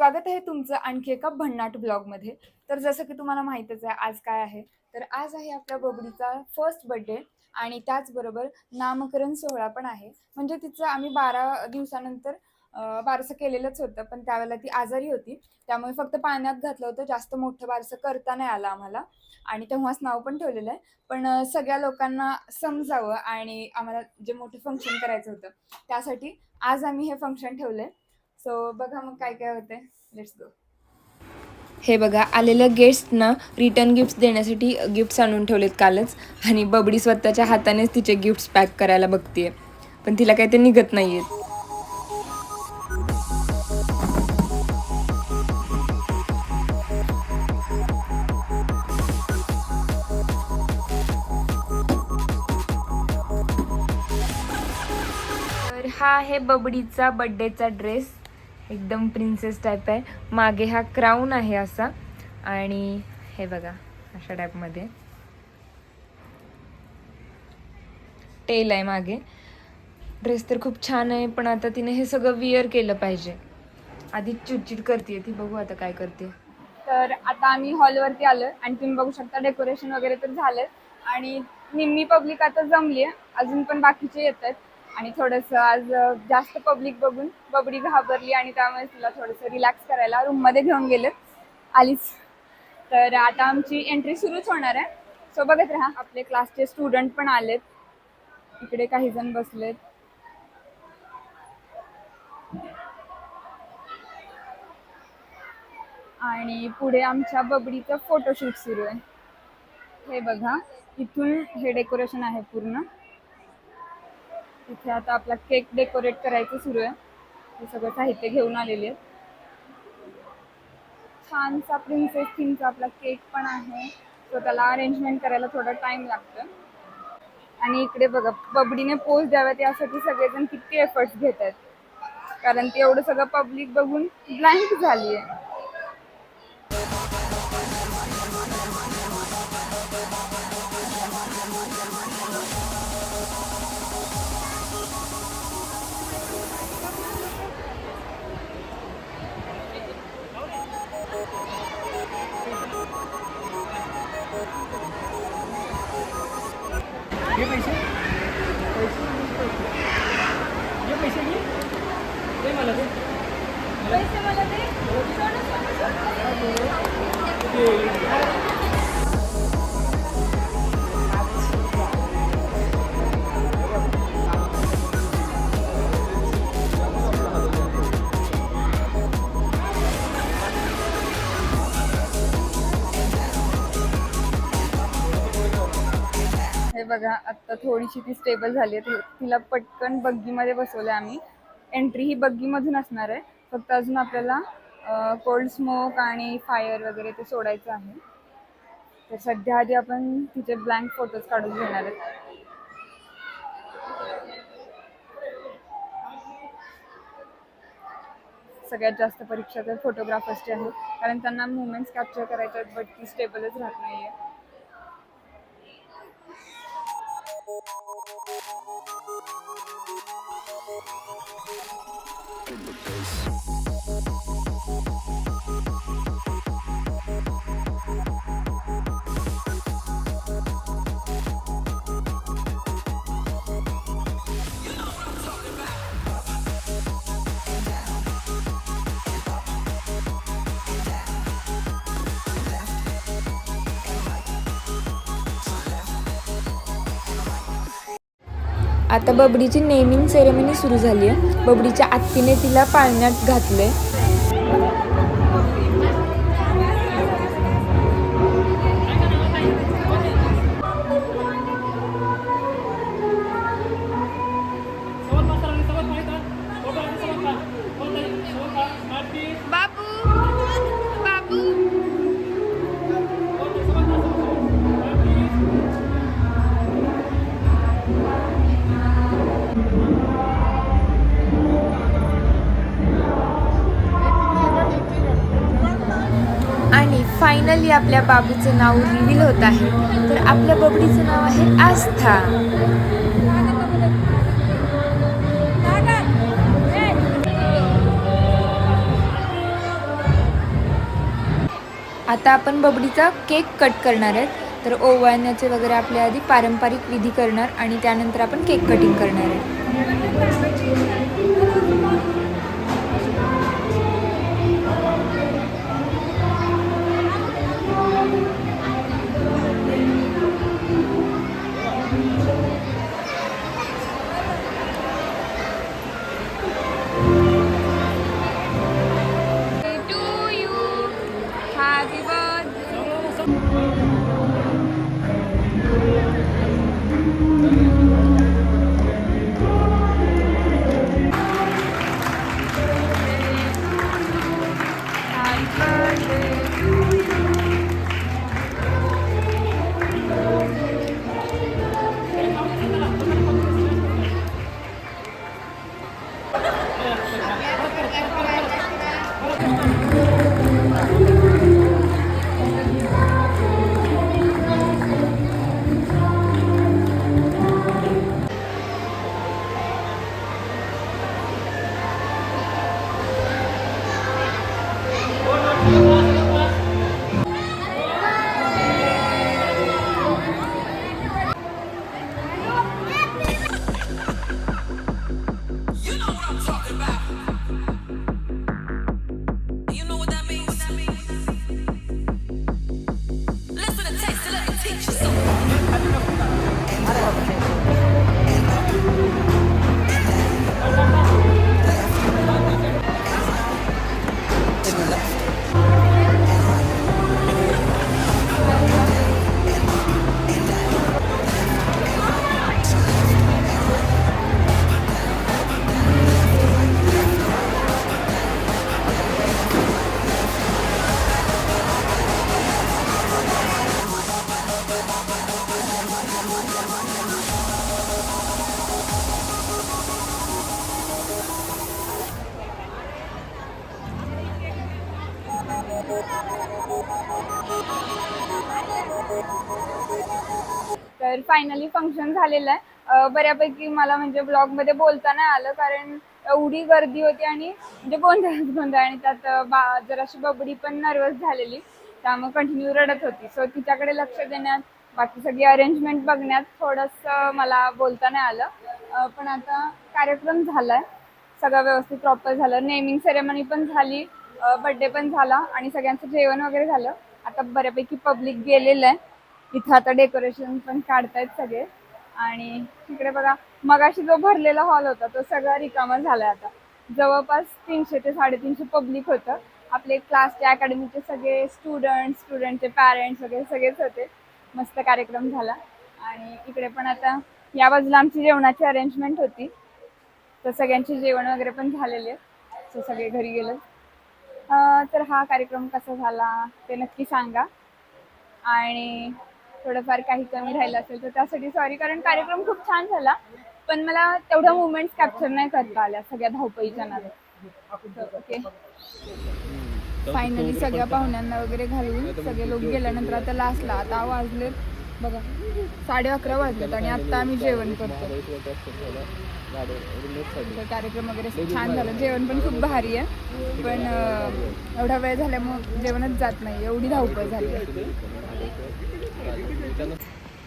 स्वागत आहे तुमचं आणखी एका भन्नाट ब्लॉगमध्ये. तर जसं की तुम्हाला माहीतच आहे आज काय आहे? तर आज आहे आपल्या बबडीचा फर्स्ट बड्डे आणि त्याचबरोबर नामकरण सोहळा पण आहे. म्हणजे तिचं आम्ही बारा दिवसानंतर बारसं केलेलंच होतं पण त्यावेळेला ती आजारी होती. त्यामुळे फक्त पाण्यात घातलं होतं जास्त मोठं बारसं करता नाही आलं आम्हाला. आणि तेव्हाच नाव पण ठेवलेलं आहे. पण सगळ्या लोकांना समजावं आणि आम्हाला जे मोठं फंक्शन करायचं होतं त्यासाठी आज आम्ही हे फंक्शन ठेवलं आहे सो बघा मग काय काय होतंय. लेट्स गो हे बघा आलेल्या गेस्टना रिटर्न गिफ्ट्स देण्यासाठी गिफ्ट्स आणून ठेवलेत कालच. आणि बबडी स्वतःच्या हातानेच तिचे गिफ्ट्स पॅक करायला बघतीये. पण तिला काही ते निघत नाहीयेत. तर हा आहे बबडीचा बड्डेचा ड्रेस एकदम प्रिन्सेस टाईप आहे. मागे हा क्राऊन आहे असा. आणि हे बघा अशा टाईपमध्ये टेल आहे मागे. ड्रेस तर खूप छान आहे पण आता तिने हे सगळं विअर केलं पाहिजे. आधी चिडचिड करते ती बघू आता काय करते तर आता आम्ही हॉलवरती आलो आणि तुम्ही बघू शकता डेकोरेशन वगैरे तर झालं आणि निम्मी पब्लिक आता जमली आहे अजून पण बाकीचे येत आहेत आणि थोडंसं आज जास्त पब्लिक बघून बबडी घाबरली आणि त्यामुळे तिला थोडंसं रिलॅक्स करायला रूममध्ये घेऊन गेले. आलीच. तर आता आमची एंट्री सुरूच होणार आहे. सो बघत राहा. आपले क्लासचे स्टुडंट पण आलेत. इकडे काही जण बसलेत. आणि पुढे आमच्या बबडीचं फोटोशूट सुरू आहे. हे बघा. इथून हे डेकोरेशन आहे पूर्ण. इथे आता आपला केक डेकोरेट करायचं सुरू आहे. हे सगळं साहित्य घेऊन आलेले आहेत. छानसा प्रिन्सेस थीमचा आपला केक पण आहे. सो त्याला अरेंजमेंट करायला थोडा टाइम लागतो. आणि इकडे बघा बबडीने पोच द्याव्यात यासाठी सगळेजण किती एफर्ट्स घेत आहेत कारण ती एवढं सगळं पब्लिक बघून ब्लँक झाली आहे घे पैसे पैसे घे पैसे घे दे. मला दे बघा आता थोडीशी ती स्टेबल झाली आहे. तिला पटकन बग्गीमध्ये बसवलं आम्ही. एंट्री ही बग्गीमधून असणार आहे. फक्त अजून आपल्याला कोल्ड स्मोक आणि फायर वगैरे ते सोडायचं आहे. तर सध्या आधी आपण तिचे ब्लँक फोटोज काढून घेणार आहेत सगळ्यात जास्त परीक्षा तर फोटोग्राफर्सची आहे. कारण त्यांना मुवमेंट्स कॅप्चर करायचे आहेत बट ती स्टेबलच राहत नाही आहे आता बबडीची नेमिंग सेरेमनी सुरू झाली आहे बबडीच्या आत्तीने तिला पाळण्यात घातलं आहे ही आपल्या बाबूचं नाव रिव्हील होत आहे. तर आपल्या बबडीचं नाव आहे आस्था. आता आपण बबडीचा केक कट करणार आहेत तर ओवाळण्याचे वगैरे आपल्या आधी पारंपरिक विधी करणार आणि त्यानंतर आपण केक कटिंग करणार आहे. फायनली फंक्शन झालेलं आहे. बऱ्यापैकी मला म्हणजे ब्लॉगमध्ये बोलता नाही आलं कारण एवढी गर्दी होती आणि म्हणजे गोंधळच गोंधळ आणि त्यात बा जराशी बबडी पण नर्वस झालेली. त्यामुळे कंटिन्यू रडत होती. सो तिच्याकडे लक्ष देण्यात बाकी सगळी अरेंजमेंट बघण्यात थोडंसं मला बोलता नाही आलं पण आता कार्यक्रम झालाय. सगळं व्यवस्थित प्रॉपर झालं. नेमिंग सेरेमनी पण झाली. बर्थडे पण झाला आणि सगळ्यांचं जेवण वगैरे झालं. आता बऱ्यापैकी पब्लिक गेलेलं आहे. इथं आता डेकोरेशन पण काढतायत सगळे. आणि तिकडे बघा मगाशी जो भरलेला हॉल होता तो सगळा रिकामा झालाय आता. जवळपास तीनशे ते साडेतीनशे पब्लिक होतं. आपले क्लासचे अकॅडमीचे सगळे स्टुडंट स्टुडंटचे पॅरेंट्स वगैरे सगळेच होते. मस्त कार्यक्रम झाला. आणि इकडे पण आता या बाजूला आमची जेवणाची अरेंजमेंट होती. तर सगळ्यांचे जेवण वगैरे पण झालेले. सो सगळे घरी गेलं. तर हा कार्यक्रम कसा झाला ते नक्की सांगा. आणि थोडंफार काही कमी राहिलं असेल तर त्यासाठी सॉरी कारण कार्यक्रम खूप छान झाला. पण मला तेवढ्या मुवमेंट्स कॅप्चर नाही करता आल्या सगळ्या धावपळीच्या नादात ओके फायनली सगळ्या पाहुण्यांना वगैरे घालून सगळे लोक गेल्यानंतर आता लास्टला आता वाजलेत. बघा साडे अकरा वाजलेत आणि आता आम्ही जेवण करतो कार्यक्रम वगैरे छान झालं. जेवण पण खूप भारी आहे. पण एवढा वेळ झाल्यामुळे जेवणच जात नाही. एवढी धावपळ झाली.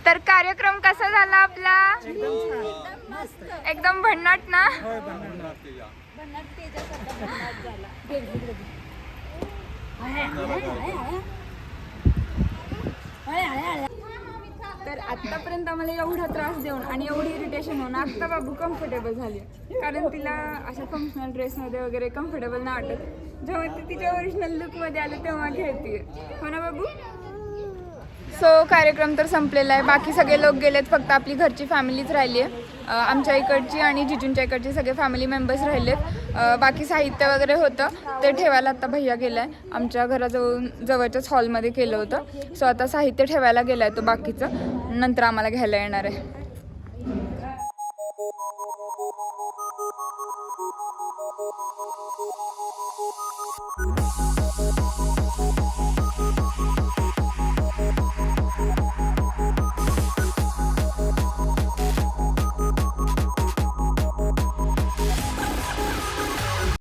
तर कार्यक्रम कसा झाला आपला? एकदम भन्नाट ना? तर आतापर्यंत आम्हाला एवढा त्रास देऊन आणि एवढी इरिटेशन होऊन आत्ता बाबू कम्फर्टेबल झाली. कारण तिला अशा फंक्शनल ड्रेसमध्ये वगैरे कम्फर्टेबल नाही वाटत. जेव्हा ती तिच्या ओरिजिनल लुकमध्ये आलं तेव्हा घेते. हो ना बाबू? सो कार्यक्रम तर संपलेला आहे. बाकी सगळे लोक गेलेत फक्त आपली घरची फॅमिलीच राहिली आहे. आमच्या इकडची आणि जिजूंच्या इकडची सगळे फॅमिली मेंबर्स राहिलेत. बाकी साहित्य वगैरे होतं ते ठेवायला आता भैया गेला आहे आमच्या घराजवळ जवळच्याच हॉलमध्ये केलं होतं. सो आता साहित्य ठेवायला गेला आहे तो बाकीचं. नंतर आम्हाला घ्यायला येणार आहे.